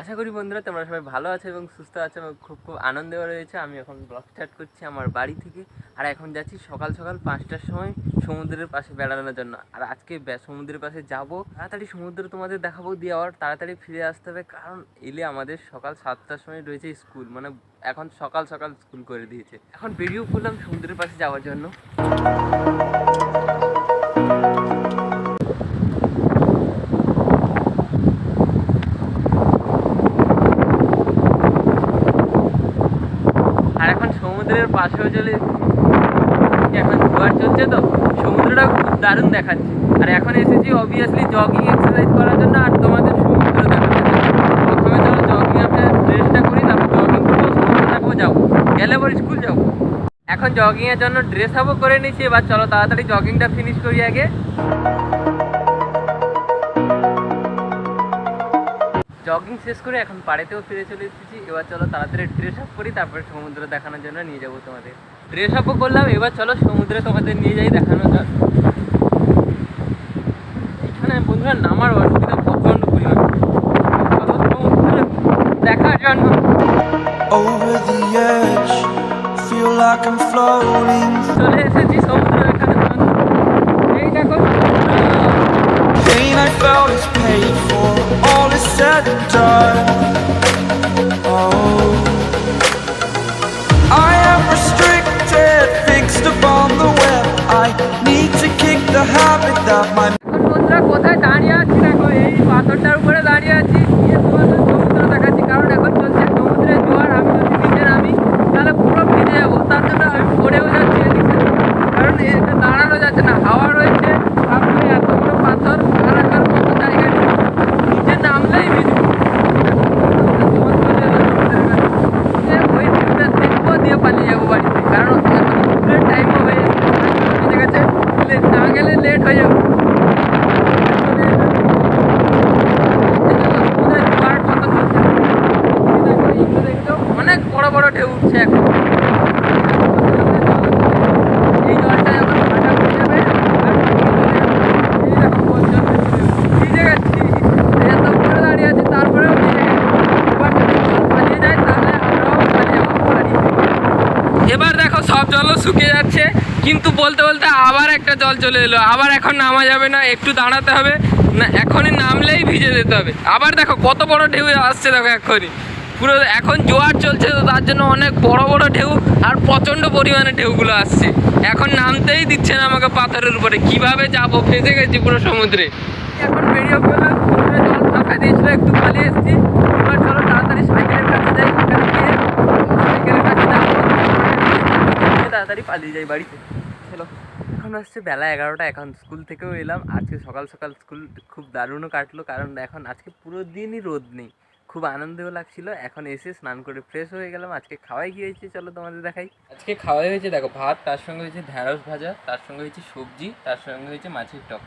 আশা করি বন্ধুরা তোমরা সবাই ভালো আছো এবং সুস্থ আছো এবং খুব খুব আনন্দে রয়েছে। আমি এখন ব্লগ স্টার্ট করছি আমার বাড়ি থেকে। আর এখন যাচ্ছি সকাল সকাল পাঁচটার সময় সমুদ্রের পাশে বেড়ানোর জন্য। আর আজকে সমুদ্রের পাশে যাব। তাড়াতাড়ি সমুদ্র তোমাদের দেখাবো দিয়ে আবার তাড়াতাড়ি ফিরে আসতে হবে। কারণ এলে আমাদের সকাল সাতটার সময় রয়েছে স্কুল। মানে এখন সকাল সকাল স্কুল করে দিয়েছে। এখন বেরিয়েও পড়লাম সমুদ্রের পাশে যাওয়ার জন্য। সমুদ্রের পাশেও চলে এখন জোয়ার চলছে তো, সমুদ্রটা খুব দারুণ দেখাচ্ছে। আর এখন এসেছি অবভিয়াসলি জগিং এক্সারসাইজ করার জন্য, আর তোমাদের সমুদ্র দেখানোর প্রথমে চলো জগিং আপনার ড্রেসটা করি, তারপর জগিং করব, সমুদ্র যাব। গেলে পর স্কুল যাব। এখন জগিংয়ের জন্য ড্রেস আপও করে নিয়েছি, এবার চলো তাড়াতাড়ি জগিংটা ফিনিশ করি আগে। জগিং শেষ করে এখন পাড়েতেও ফিরে চলে এসেছি। এবার চলো তাড়াতাড়ি ড্রেস আপ করি তারপরে সমুদ্র দেখানোর জন্য নিয়ে যাব তোমাদের। ড্রেস আপও করলাম এবার চলো সমুদ্রে তোমাদের নিয়ে যাই দেখানো যাক এখানে বন্ধুরা নামার অসুবিধা প্রচণ্ড পরিমাণ চলো সমুদ্রে দেখার জন্য. চলে এসেছি সমুদ্র দেখানোর পড়েও যাচ্ছি। কারণ এটা দাঁড়ানো যাচ্ছে না, হাওয়া রয়েছে তারপরে এত পাথর পা রাখার মতো জায়গা নেই। নিচে নামলেই ভিউটা দেখব, দিয়ে পালিয়ে যাব কারণ হবে ঠিক আছে? গেলে লেট হয়ে অনেক বড় বড় ঢেউ উঠছে এখন এই জলটা যখন ভাটা পড়ে যাবে আর এই দেখো পর্যন্ত ভিজে গেছি এত উপরে দাঁড়িয়ে আছি তারপরেও ভিজে গেছি এবার যদি জল পালিয়ে যায় তাহলে আমরাও পালিয়ে যাব বাড়ি এবার দেখো সব জলও শুকিয়ে যাচ্ছে। কিন্তু বলতে বলতে আবার একটা জল চলে এলো। আবার এখন নামা যাবে না, একটু দাঁড়াতে হবে। না, এখনই নামলেই ভিজে যেতে হবে। আবার দেখো কত বড় ঢেউ আসছে দেখো এখনই পুরো এখন জোয়ার চলছে তো তার জন্য অনেক বড় বড় ঢেউ আর প্রচণ্ড পরিমাণে ঢেউগুলো আসছে। এখন নামতেই দিচ্ছে না আমাকে পাথরের উপরে। কীভাবে যাব? ফেসে গেছি পুরো সমুদ্রে। এখন বেরিয়ে পড়লাম। জল ফাঁকা দিয়েছিল, একটু পালিয়ে এসেছি এবার চলো তাড়াতাড়ি সাইকেলের কাছে যাই ওখানে গিয়ে সাইকেলের কাছে যাব নিয়ে তাড়াতাড়ি পালিয়ে যাই বাড়িতে। চলো, এখন আসছে বেলা এগারোটা, এখন স্কুল থেকেও এলাম। আজকে সকাল সকাল স্কুল খুব দারুণও কাটলো, কারণ এখন আজকে পুরো দিনই রোদ নেই। খুব আনন্দও লাগছিল, এখন এসে স্নান করে ফ্রেশ হয়ে গেলাম। আজকে খাওয়াই কি হয়েছে চলো তোমাদের দেখাই। আজকে খাওয়াই হয়েছে, দেখো, ভাত, তার সঙ্গে হয়েছে ঢ্যাঁড়স ভাজা, তার সঙ্গে হয়েছে সবজি, তার সঙ্গে হয়েছে মাছের টক।